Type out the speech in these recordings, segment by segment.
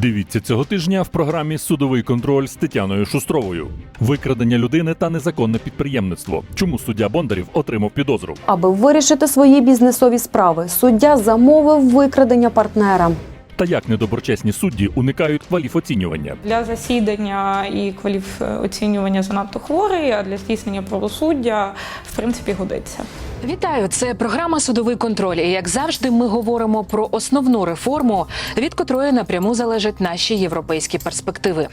Дивіться цього тижня в програмі Судовий контроль з Тетяною Шустровою. Викрадення людини та незаконне підприємництво. Чому суддя Бондарів отримав підозру? Аби вирішити свої бізнесові справи, суддя замовив викрадення партнера. Та як недоброчесні судді уникають кваліфоцінювання? Для засідання і кваліфоцінювання занадто хворий, а для здійснення правосуддя в принципі годиться. Вітаю! Це програма Судовий контроль. І як завжди, ми говоримо про основну реформу, від котрої напряму залежать наші європейські перспективи.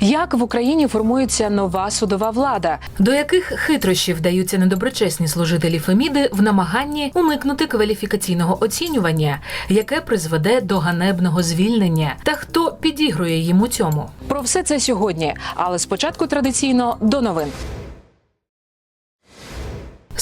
Як в Україні формується нова судова влада, до яких хитрощів вдаються недоброчесні служителі Феміди в намаганні уникнути кваліфікаційного оцінювання, яке призведе до ганебного звільнення, та хто підігрує їм у цьому? Про все це сьогодні. Але спочатку традиційно до новин.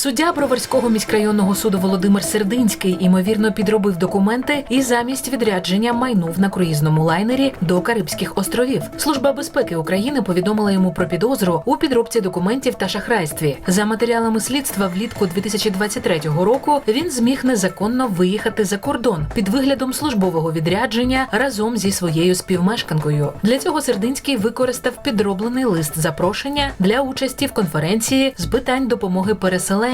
Суддя Броварського міськрайонного суду Володимир Сердинський імовірно підробив документи і замість відрядження майнув на круїзному лайнері до Карибських островів. Служба безпеки України повідомила йому про підозру у підробці документів та шахрайстві. За матеріалами слідства влітку 2023 року він зміг незаконно виїхати за кордон під виглядом службового відрядження разом зі своєю співмешканкою. Для цього Сердинський використав підроблений лист запрошення для участі в конференції з питань допомоги переселенцям,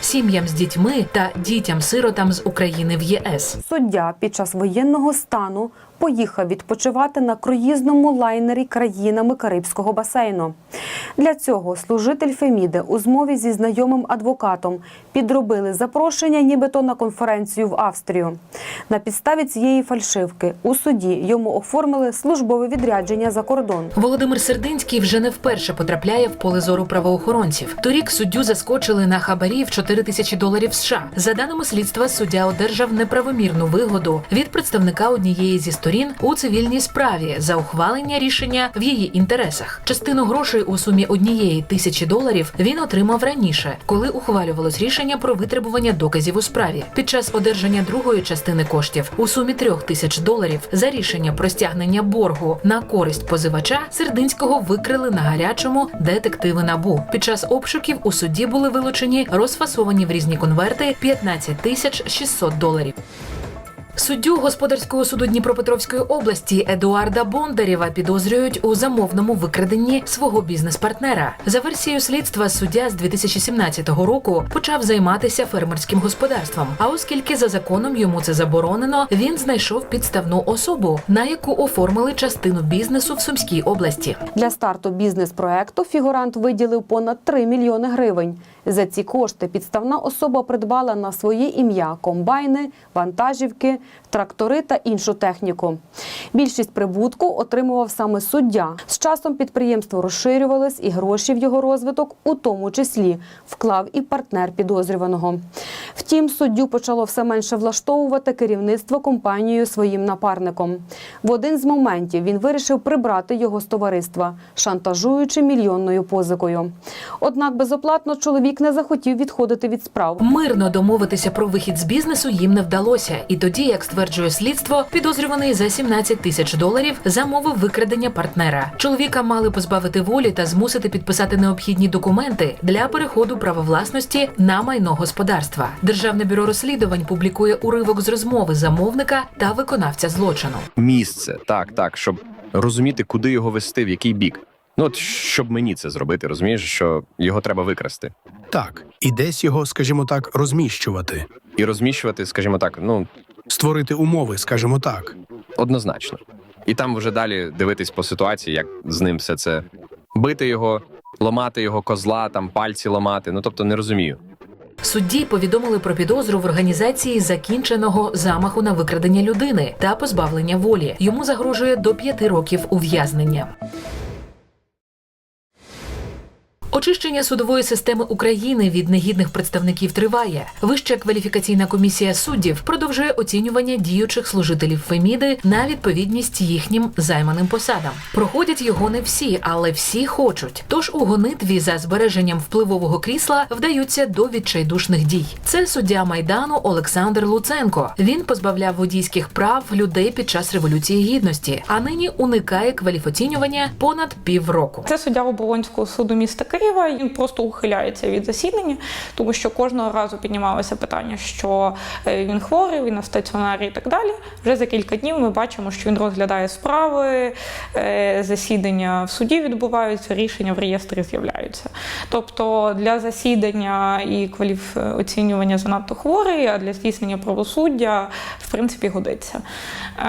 сім'ям з дітьми та дітям-сиротам з України в ЄС. Суддя під час воєнного стану поїхав відпочивати на круїзному лайнері країнами Карибського басейну. Для цього служитель Феміди у змові зі знайомим адвокатом підробили запрошення, нібито на конференцію в Австрію. На підставі цієї фальшивки у суді йому оформили службове відрядження за кордон. Володимир Сердинський вже не вперше потрапляє в поле зору правоохоронців. Торік суддю заскочили на хабарі в 4 тисячі доларів США. За даними слідства, суддя одержав неправомірну вигоду від представника однієї зі сторін у цивільній справі за ухвалення рішення в її інтересах. Частину грошей у сумі однієї тисячі доларів він отримав раніше, коли ухвалювалось рішення про витребування доказів у справі. Під час одержання другої частини коштів у сумі трьох тисяч доларів за рішення про стягнення боргу на користь позивача Сердинського викрили на гарячому детективи набу. Під час обшуків у суді були вилучені розфасовані в різні конверти 15 тисяч 600 доларів. Суддю господарського суду Дніпропетровської області Едуарда Бондарєва підозрюють у замовному викраденні свого бізнес-партнера. За версією слідства, суддя з 2017 року почав займатися фермерським господарством. А оскільки за законом йому це заборонено, він знайшов підставну особу, на яку оформили частину бізнесу в Сумській області. Для старту бізнес-проекту фігурант виділив понад 3 мільйони гривень. За ці кошти підставна особа придбала на своє ім'я комбайни, вантажівки, трактори та іншу техніку. Більшість прибутку отримував саме суддя. З часом підприємство розширювалось і гроші в його розвиток, у тому числі, вклав і партнер підозрюваного. Втім, суддю почало все менше влаштовувати керівництво компанією своїм напарником. В один з моментів він вирішив прибрати його з товариства, шантажуючи мільйонною позикою. Однак безоплатно чоловік не захотів відходити від справ. Мирно домовитися про вихід з бізнесу їм не вдалося. І тоді, як стверджує слідство, підозрюваний за 17 тисяч доларів замовив викрадення партнера. Чоловіка мали позбавити волі та змусити підписати необхідні документи для переходу права власності на майно господарства. Державне бюро розслідувань публікує уривок з розмови замовника та виконавця злочину. місце, так, так, щоб розуміти, куди його вести, в який бік. Ну, от щоб мені це зробити, розумієш, що його треба викрасти Так, і десь його, скажімо так, розміщувати, і розміщувати, скажімо так, ну створити умови, скажімо так. однозначно. І там вже далі дивитись по ситуації, як з ним все це бити його, ламати його козла, там пальці ламати. Ну тобто не розумію. Судді повідомили про підозру в організації закінченого замаху на викрадення людини та позбавлення волі. Йому загрожує до п'яти років ув'язнення. Очищення судової системи України від негідних представників триває. Вища кваліфікаційна комісія суддів продовжує оцінювання діючих служителів Феміди на відповідність їхнім займаним посадам. Проходять його не всі, але всі хочуть. Тож у гонитві за збереженням впливового крісла вдаються до відчайдушних дій. Це суддя майдану Олександр Луценко. Він позбавляв водійських прав людей під час революції гідності, а нині уникає кваліфоцінювання понад півроку. Це суддя Оболонського суду міста. Києва. Він просто ухиляється від засідання, тому що кожного разу піднімалося питання, що е, він хворий, він на стаціонарі і так далі. Вже за кілька днів ми бачимо, що він розглядає справи, е, засідання в суді відбуваються, рішення в реєстрі з'являються. Тобто для засідання і кваліф оцінювання занадто хворий, а для здійснення правосуддя в принципі годиться. Е,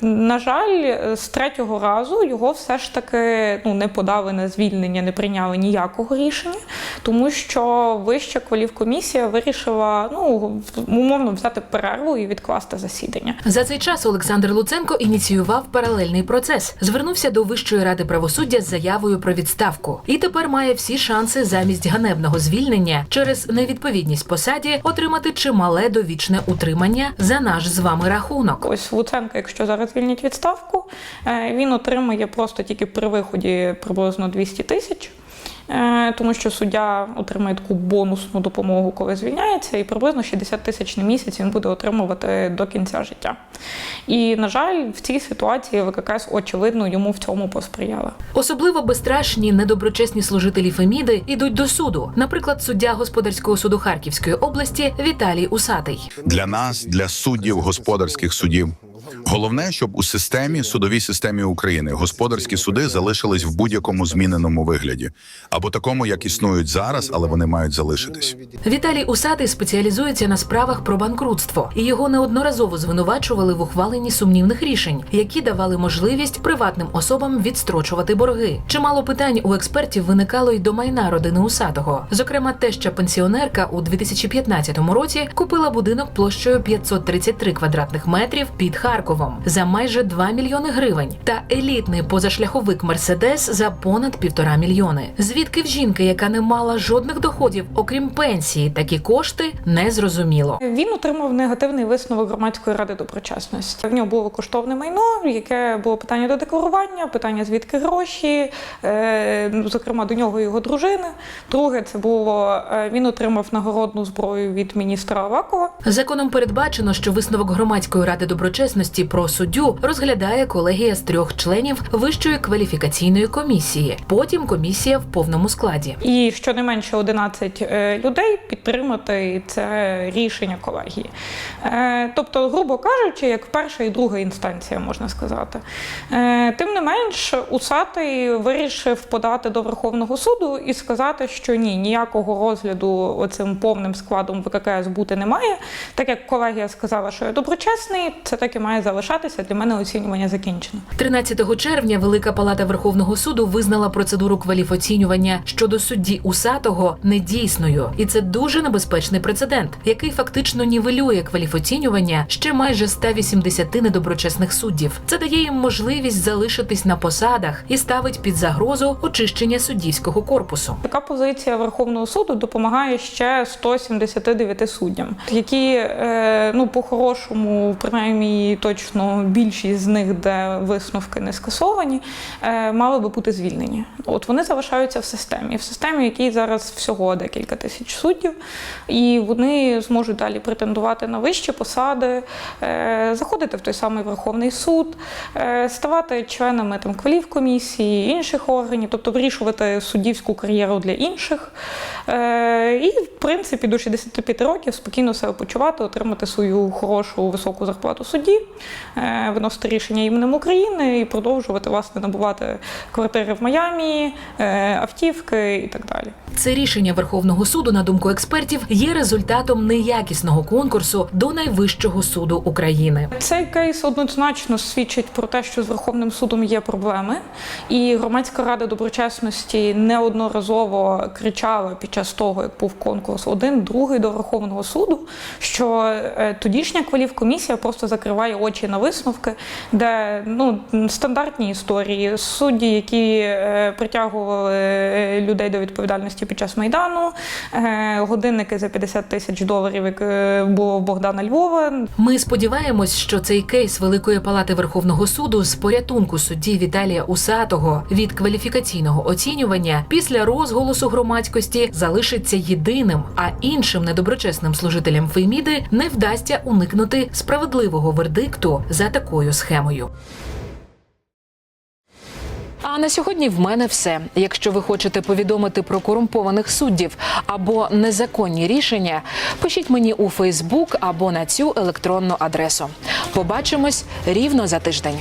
на жаль, з третього разу його все ж таки ну, не подали на звільнення, не прийняли ніякого рішення, тому що вища кваліфкомісія вирішила ну, умовно взяти перерву і відкласти засідання. За цей час Олександр Луценко ініціював паралельний процес, звернувся до Вищої ради правосуддя з заявою про відставку і тепер має всі шанси замість ганебного звільнення через невідповідність посаді отримати чимале довічне утримання за наш з вами рахунок. Ось Луценко, якщо зараз звільнять відставку, е, він отримає просто тільки при виході приблизно 200 тисяч. Е, Тому що суддя отримає таку бонусну допомогу, коли звільняється, і приблизно 60 тисяч на місяць він буде отримувати до кінця життя. І, на жаль, в цій ситуації ВККС, очевидно, йому в цьому посприяла. Особливо безстрашні недоброчесні служителі Феміди йдуть до суду. Наприклад, суддя господарського суду Харківської області Віталій Усатий. для нас, для суддів господарських судів. Головне, щоб у системі, судовій системі України, господарські суди залишились в будь-якому зміненому вигляді, або такому, як існують зараз, але вони мають залишитись. Віталій Усатий спеціалізується на справах про банкрутство, і його неодноразово звинувачували в ухваленні сумнівних рішень, які давали можливість приватним особам відстрочувати борги. Чимало питань у експертів виникало й до майна родини Усатого. Зокрема, теща пенсіонерка у 2015 році купила будинок площею 533 квадратних метрів під Харковом за майже 2 мільйони гривень та елітний позашляховик Мерседес за понад півтора мільйони. Звідки в жінки, яка не мала жодних доходів, окрім пенсії, такі кошти не зрозуміло. Він отримав негативний висновок громадської ради доброчесності. В нього було коштовне майно, яке було питання до декларування, питання звідки гроші, е, ну, зокрема до нього і його дружини. Друге, це було е, він отримав нагородну зброю від міністра Авакова. Законом передбачено, що висновок громадської ради доброчесності про суддю розглядає колегія з трьох членів Вищої кваліфікаційної комісії. Потім комісія в повному складі. І щонайменше 11 е, людей підтримати це рішення колегії. Е, Тобто, грубо кажучи, як перша і друга інстанція, можна сказати. Е, Тим не менш, Усатий вирішив подати до Верховного суду і сказати, що ні, ніякого розгляду оцим повним складом ВККС бути не має. Так як колегія сказала, що я доброчесний, це так і має залишатися. Для мене оцінювання закінчено. 13 червня Велика Палата Верховного суду визнала процедуру кваліфоцінювання щодо судді Усатого недійсною, і це дуже небезпечний прецедент, який фактично нівелює кваліфоцінювання ще майже 180 недоброчесних суддів. Це дає їм можливість залишитись на посадах і ставить під загрозу очищення суддівського корпусу. Така позиція Верховного суду допомагає ще 179 суддям, які е, ну по-хорошому, принаймні точно більшість з них, де висновки не скасовані, е, мали би бути звільнені. От вони залишаються в системі, в системі, якій зараз всього декілька тисяч суддів, і вони зможуть далі претендувати на вищі посади, е, заходити в той самий Верховний суд, е, ставати членами там кваліфкомісії, інших органів, тобто вирішувати суддівську кар'єру для інших. І, в принципі, до 65 років спокійно себе почувати, отримати свою хорошу високу зарплату судді, виносити рішення іменем України і продовжувати власне набувати квартири в Майамі, е, автівки і так далі. Це рішення Верховного суду, на думку експертів, є результатом неякісного конкурсу до найвищого суду України. Цей кейс однозначно свідчить про те, що з Верховним судом є проблеми, і громадська рада доброчесності неодноразово кричала під час того, як був конкурс один, другий до Верховного суду, що е, тодішня кваліфкомісія просто закриває очі на висновки, де ну стандартні історії судді, які е, притягували е, людей до відповідальності під час майдану, е, годинники за 50 тисяч доларів, як було в Богдана Львова, Ми сподіваємось, що цей кейс Великої палати Верховного суду з порятунку судді Віталія Усатого від кваліфікаційного оцінювання після розголосу громадськості залишиться єдиним, а іншим недоброчесним служителям Феміди не вдасться уникнути справедливого вердикту за такою схемою. А на сьогодні в мене все. Якщо ви хочете повідомити про корумпованих суддів або незаконні рішення, пишіть мені у Фейсбук або на цю електронну адресу. Побачимось рівно за тиждень.